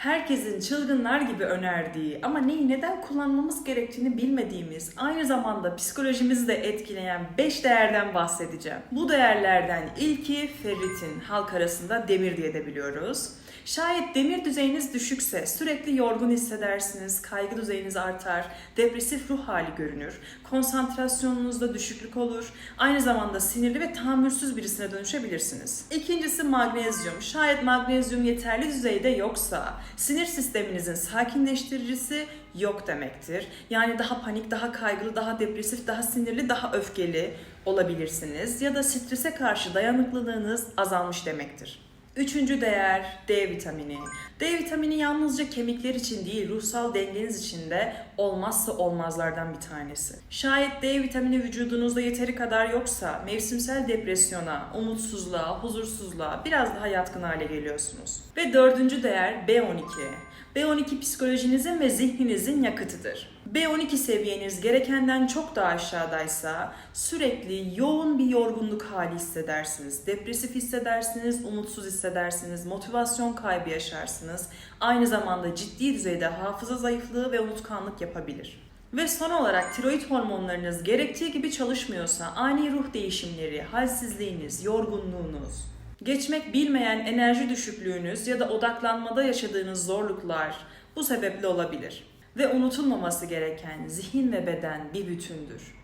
herkesin çılgınlar gibi önerdiği ama neyi neden kullanmamız gerektiğini bilmediğimiz, aynı zamanda psikolojimizi de etkileyen 5 değerden bahsedeceğim. Bu değerlerden ilki ferritin, halk arasında demir diye de biliyoruz. Şayet demir düzeyiniz düşükse sürekli yorgun hissedersiniz, kaygı düzeyiniz artar, depresif ruh hali görünür, konsantrasyonunuzda düşüklük olur, aynı zamanda sinirli ve tahammülsüz birisine dönüşebilirsiniz. İkincisi magnezyum. Şayet magnezyum yeterli düzeyde yoksa sinir sisteminizin sakinleştiricisi yok demektir. Yani daha panik, daha kaygılı, daha depresif, daha sinirli, daha öfkeli olabilirsiniz ya da strese karşı dayanıklılığınız azalmış demektir. Üçüncü değer D vitamini. D vitamini yalnızca kemikler için değil, ruhsal dengeniz için de olmazsa olmazlardan bir tanesi. Şayet D vitamini vücudunuzda yeteri kadar yoksa mevsimsel depresyona, umutsuzluğa, huzursuzluğa biraz daha yatkın hale geliyorsunuz. Ve dördüncü değer B12. B12 psikolojinizin ve zihninizin yakıtıdır. B12 seviyeniz gerekenden çok daha aşağıdaysa sürekli yoğun bir yorgunluk hali hissedersiniz. Depresif hissedersiniz, umutsuz hissedersiniz, motivasyon kaybı yaşarsınız. Aynı zamanda ciddi düzeyde hafıza zayıflığı ve unutkanlık yapabilir. Ve son olarak tiroid hormonlarınız gerektiği gibi çalışmıyorsa ani ruh değişimleri, halsizliğiniz, yorgunluğunuz, geçmek bilmeyen enerji düşüklüğünüz ya da odaklanmada yaşadığınız zorluklar bu sebeple olabilir. Ve unutulmaması gereken zihin ve beden bir bütündür.